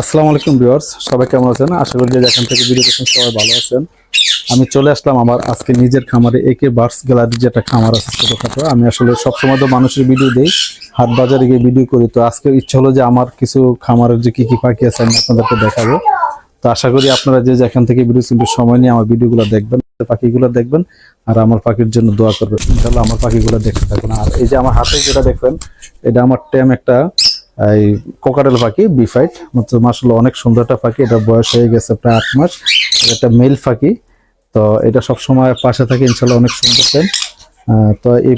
আসসালামু আলাইকুম ভিউয়ার্স, সবাই কেমন আছেন? আশা করি যে যেখান থেকে ভিডিও দেখছেন সবাই ভালো আছেন। আমি চলে আসলাম আমার আজকে নিজের খামারে, একে বার্ডস গ্যালারি যেটা খামার আছে ছোটখাটো। আমি আসলে সবসময় তো মানুষের ভিডিও দিই, হাট বাজারে গিয়ে ভিডিও করি। তো আজকে ইচ্ছা হলো যে আমার কিছু খামারের যে কী কী পাখি আছে আমি আপনাদেরকে দেখাবো। তো আশা করি আপনারা যে যেখান থেকে ভিডিও শুনতে সময় নিয়ে আমার ভিডিওগুলো দেখবেন, পাখিগুলো দেখবেন, আর আমার পাখির জন্য দোয়া করবেন। ইনশাল্লাহ আমার পাখিগুলো দেখতে থাকুন। আর এই যে আমার হাতে যেটা দেখবেন, এটা আমার টেম একটা এই কোকারেল পাখি বিফাইট মাসাল অনেক সুন্দর একটা পাখি, এটা বয়স হয়ে গেছে প্রায় আট মাস একটা মেল পাখি, তো এটা সব সময় পাশে থাকে ইনশাল্লাহ অনেক সুন্দর টেম তো এই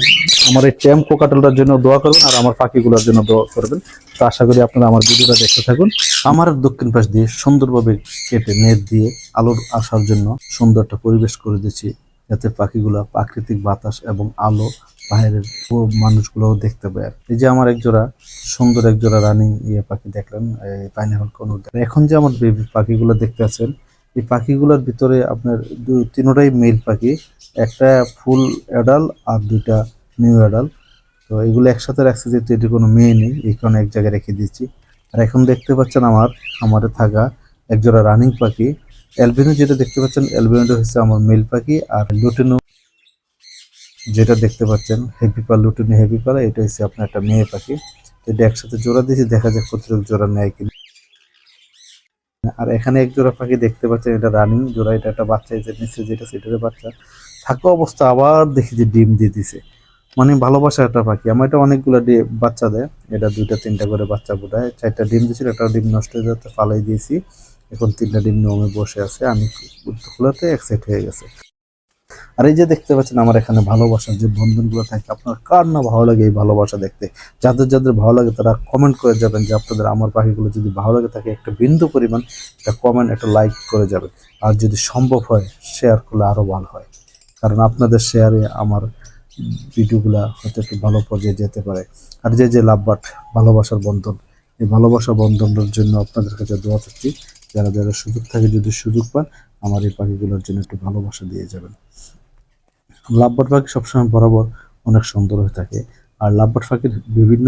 আমার এই ট্যাম কোকাটেলটার জন্য দোয়া করবেন, আর আমার পাখিগুলোর জন্য দোয়া করবেন। তো আশা করি আপনারা আমার ভিডিওটা দেখতে থাকুন। আমার দক্ষিণ পাশ দিয়ে সুন্দরভাবে কেটে নেট দিয়ে আলোর আসার জন্য সুন্দর একটা পরিবেশ করে দিয়েছি যাতে পাখিগুলো প্রাকৃতিক বাতাস এবং আলো বাইরের মানুষগুলোও দেখতে পায় আর এই যে আমার এক জোড়া, সুন্দর এক জোড়া রানিং ইয়ে পাখি দেখলেন পাইনাপল কোন এখন যে আমার বেবি পাখিগুলো দেখতে আছেন, এই পাখিগুলোর ভিতরে আপনার দুই, তিনোটাই মেল পাখি, একটা ফুল অ্যাডাল আর দুইটা নিউ অ্যাডাল তো এগুলো একসাথে রাখছে যেহেতু এটি কোনো মেয়ে নেই, এই কারণে এক জায়গায় রেখে দিয়েছি আর এখন দেখতে পাচ্ছেন আমার, আমারে থাকা একজোড়া রানিং পাখি। অ্যালবিনো যেটা দেখতে পাচ্ছেন অ্যালবিনোটা হচ্ছে আমার মেল পাখি আর লুটিনো যেটা দেখতে পাচ্ছেন, heavy pearl lutino heavy pearl এটা হচ্ছে আপনার একটা মেয়ে পাখি। তো এটা একসাথে জোড়া দিয়েছি, দেখা যাক কতটুকু জোড়া নেয় কিনা। আর এখানে এক জোড়া পাখি দেখতে পাচ্ছেন, এটা রানিং জোড়া, এটা একটা বাচ্চা যে নিচে যেটা সেটার বাচ্চা। থাকা অবস্থা আবার দেখি যে ডিম দিয়ে দিছে। মানে ভালোবাসা একটা পাখি। আমার এটা অনেকগুলো বাচ্চা দেয়। এটা দুইটা, তিনটা করে বাচ্চা বোধহয় চারটা ডিম দিয়েছিল, একটা ডিম নষ্ট হয়ে যাতে ফালাই দিয়েছি। এখন তিনটা ডিম নিয়মে বসে আছে। আমি খোলাতে এক্সাইট হয়ে গেছে। আর এই যে দেখতে পাচ্ছেন আমার এখানে ভালোবাসার যে বন্ধনগুলো থাকে, আপনার কার না ভালো লাগে এই ভালোবাসা দেখতে? যাদের যাদের ভালো লাগে তারা কমেন্ট করে যাবেন যে আপনাদের আমার পাখিগুলো যদি ভালো লাগে থাকে একটা বিন্দু পরিমাণ একটা কমেন্ট একটা লাইক করে যাবেন। আর যদি সম্ভব হয় শেয়ার করলে আরও ভালো হয়। কারণ আপনাদের শেয়ারে আমার ভিডিওগুলা হয়তো একটু ভালো পর্যায়ে যেতে পারে। আর যে যে লাভবাট ভালোবাসার বন্ধন, এই ভালোবাসা বন্ধনের জন্য আপনাদের কাছে দোয়া থাকছি। যারা যারা সুযোগ থাকে যদি সুযোগ পান আমার এই পাখিগুলোর জন্য একটু ভালোবাসা দিয়ে যাবেন। লাভবাট পাখি সবসময় বরাবর অনেক সুন্দর হয়ে থাকে। আর লাভবাট পাখির বিভিন্ন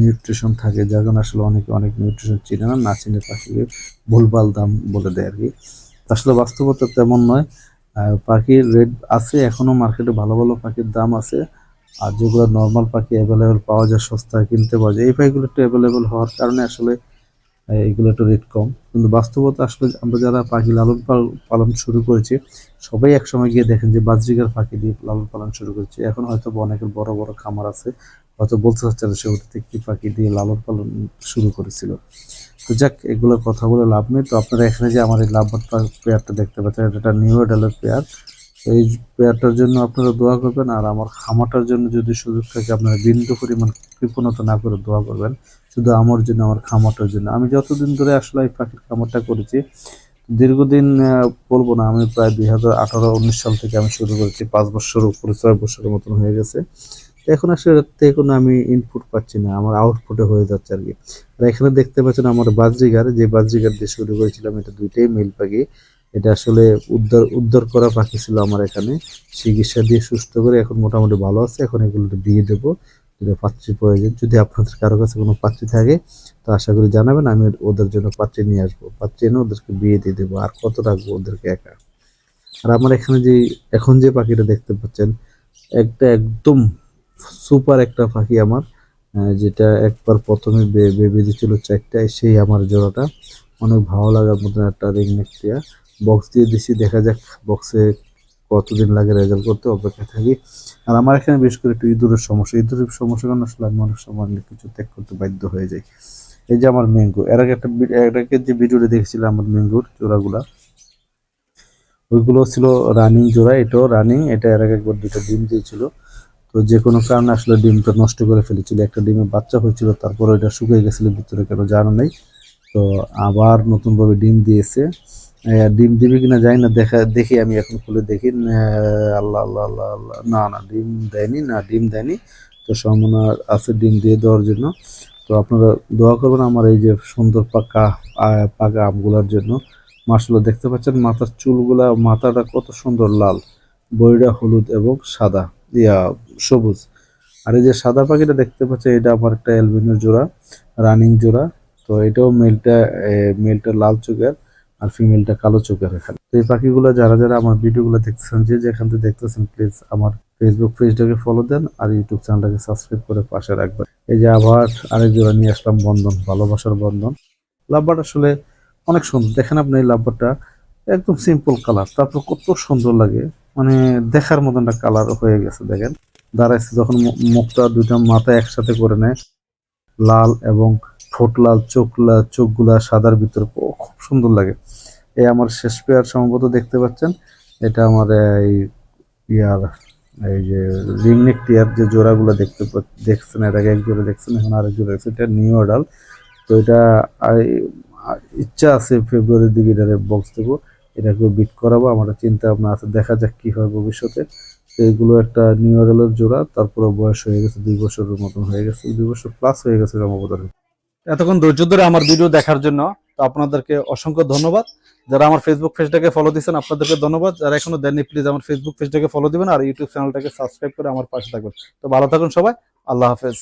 নিউট্রিশন থাকে, যার আসলে অনেকে অনেক নিউট্রিশন চিনে না না চিনে পাখিকে ভুলভাল দাম বলে দেয় আর কি আসলে বাস্তবতা তেমন নয়। পাখির রেট আছে এখনও মার্কেটে ভালো ভালো পাখির দাম আছে। আর যেগুলো নর্মাল পাখি অ্যাভেলেবেল পাওয়া যায়, সস্তায় কিনতে পাওয়া যায়, এই পাখিগুলো একটু অ্যাভেলেবেল হওয়ার কারণে আসলে এগুলো একটু রেট কম। কিন্তু বাস্তবতা আসলে আমরা যারা পাখি লালন পাল- পালন শুরু করেছি, সবাই একসময় গিয়ে দেখেন যে বাজরিকার পাখি দিয়ে লালন পালন শুরু করেছে। এখন হয়তো অনেকের বড় বড় খামার আছে, হয়তো বলতে চাচ্ছে না সে ওটাতে কি পাখি দিয়ে লালন পালন শুরু করেছিল। তো যাক এগুলোর কথা বলে লাভ নেই। তো আপনারা এখানে যে আমার এই লাভবাদ পেয়ারটা দেখতে পাচ্ছেন, এটা নিউ এডালের পেয়ার। এই পেয়ারটার জন্য আপনারা দোয়া করবেন, আর আমার খামাটার জন্য যদি সুযোগ থাকে, আপনারা বিন্দু পরিমাণ কৃপণতা না করে দোয়া করবেন। শুধু আমার জন্য, আমার খামারটার জন্য। আমি যতদিন ধরে আসলে এই পাখির খামারটা করেছি, দীর্ঘদিন বলব না, আমি প্রায় দুই হাজার আঠারো, উনিশ সাল থেকে আমি শুরু করেছি, পাঁচ বছর উপরে, ছয় বছরের মতন হয়ে গেছে। এখন আসলে থেকে কোনো আমি ইনপুট পাচ্ছি না, আমার আউটপুটে হয়ে যাচ্ছে আর কি। আর এখানে দেখতে পাচ্ছেন আমার বাজরিগার, যে বাজরিগার দিয়ে শুরু করেছিলাম, এটা দুইটাই মিল পাখি। এটা আসলে উদ্ধার উদ্ধার করা পাখি ছিল আমার এখানে। চিকিৎসা দিয়ে সুস্থ করে এখন মোটামুটি ভালো আছে, এখন এগুলো দিয়ে দেবো। যদি পাত্রী প্রয়োজন, যদি আপনাদের কারও কাছে কোনো পাত্রী থাকে, তো আশা করি জানাবেন, আমি ওদের জন্য পাত্রী নিয়ে আসব। পাত্রী এনে ওদেরকে বিয়ে দিয়ে দেবো, আর কত রাখব ওদেরকে একা? আর আমার এখানে যে, এখন যে পাখিটা দেখতে পাচ্ছেন, একটা একদম সুপার একটা পাখি আমার যেটা একবার প্রথমে বেবি দিয়েছিল চারটায়, সেই আমার জোড়াটা। অনেক ভালো লাগার মতন একটা রিং নেকটিয়া বক্স দিয়ে দিছি, দেখা যাক বক্সে কতদিন লাগে রেজাল্ট করতে অপেক্ষা থাকি। আর আমার এখানে বেশ করে একটু ইঁদুরের সমস্যা। ইঁদুরের সমস্যা কারণে আসলে আমি অনেক সময় অনেক কিছু ত্যাগ করতে বাধ্য হয়ে যাই। এই যে আমার ম্যাঙ্গো এর আগে একটা বি- যে ভিডিওটা দেখেছিলাম আমার ম্যাঙ্গোর জোড়াগুলা, ওইগুলো ছিল রানিং জোড়া, এটাও রানিং এটা এর আগে একবার দুটো ডিম দিয়েছিল। তো যে কোনো কারণে আসলে ডিমটা নষ্ট করে ফেলেছিল। একটা ডিমে বাচ্চা হয়েছিল, তারপর ওইটা শুকিয়ে গেছিল, ভিতরে কেন জানা নেই। তো আবার নতুনভাবে ডিম দিয়েছে। ডিম দিবে কিনা যাই না, দেখা, দেখি আমি এখন খুলে দেখি। আল্লাহ আল্লাহ আল্লাহ আল্লাহ। না না, ডিম দেয়নি, না, ডিম দেয়নি। তো সম্ভাবনা আছে ডিম দিয়ে দেওয়ার জন্য। তো আপনারা দোয়া করবেন আমার এই যে সুন্দর পাকা পাকা আমগুলোর জন্য। মার্শাল্লাহ দেখতে পাচ্ছেন মাথার চুলগুলা, মাথাটা কত সুন্দর লাল। বইটা হলুদ এবং সাদা। ইয়া, সবুজ। আর এই যে সাদা পাখিটা দেখতে পাচ্ছেন, এটা আমার একটা অ্যালবিনোর জোড়া, রানিং জোড়া। তো এটাও মেলটা মেলটা লাল চোখের আর ফিমেলটা কালো চোখের এখানে। তো এই পাখিগুলো যারা যারা আমার ভিডিওগুলো দেখতেছেন, যে যেখান থেকে দেখতেছেন প্লিজ আমার ফেসবুক পেজটাকে ফলো দেন আর ইউটিউব চ্যানেলটাকে সাবস্ক্রাইব করে পাশে রাখবেন। এই যে আবার আরেক জোড়া নিয়ে আসলাম বন্ধন, ভালোবাসার বন্ধন। লাভবার আসলে অনেক সুন্দর। দেখেন আপনি এই লাভবারটা একদম সিম্পল কালার তারপর কত সুন্দর লাগে। মানে দেখার মতন একটা কালার হয়ে গেছে, দেখেন। দাঁড়াইছে যখন মুখটা দুইটা মাথা একসাথে করে নেয় লাল এবং ঠোঁট লাল, চোখ লাল চোখগুলা সাদার ভিতর। খুব সুন্দর লাগে। এই আমার শেষ পেয়ার সম্ভবত দেখতে পাচ্ছেন। এটা আমার এই ইয়ার, এই যে রিংনেক টিয়ার যে জোড়াগুলো দেখতে দেখছেন, এর আগে এক জোড়া দেখছেন, এখন আরেক জোড়া দেখছেন, এটা নিউ অর্ডাল তো এটা ইচ্ছা আছে ফেব্রুয়ারির দিকে এটা বক্স দেবো। এটাকেও বিট করাবো। আমার চিন্তা ভাবনা আছে, দেখা যাক কি হয় ভবিষ্যতে। এগুলো একটা নিউরালের জোড়া তারপরে বয়স হয়ে গেছে, দুই বছরের মতন হয়ে গেছে, দুই বছর প্লাস হয়ে গেছে সম্ভবত। এতক্ষণ ধৈর্য ধরে আমার ভিডিও দেখার জন্য তো আপনাদেরকে অসংখ্য ধন্যবাদ। যারা আমার ফেসবুক পেজটাকে ফলো দিচ্ছেন আপনাদেরকে ধন্যবাদ। যারা এখনও দেননি প্লিজ আমার ফেসবুক পেজটাকে ফলো দিবেন আর ইউটিউব চ্যানেলটাকে সাবস্ক্রাইব করে আমার পাশে থাকবেন। তো ভালো থাকুন সবাই, আল্লাহ হাফেজ।